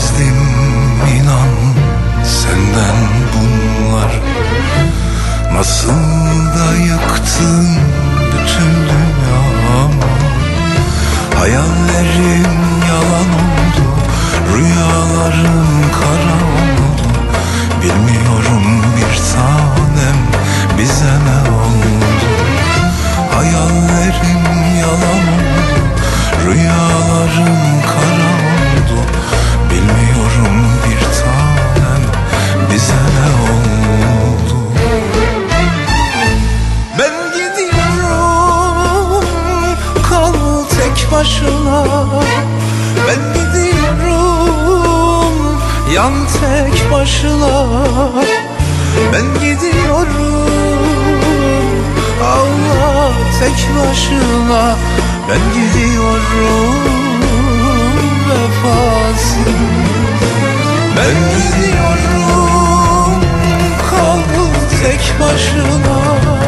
Bilemezdim inan senden bunlar. Nasıl da yıktın bütün dünyamı? Hayallerim yalan oldu Rüyalarım kara oldu. Bilmiyorum başına. Ben gidiyorum yan tek başına. Ben gidiyorum Allah tek başına. Ben gidiyorum vefasız. Ben gidiyorum kal tek başına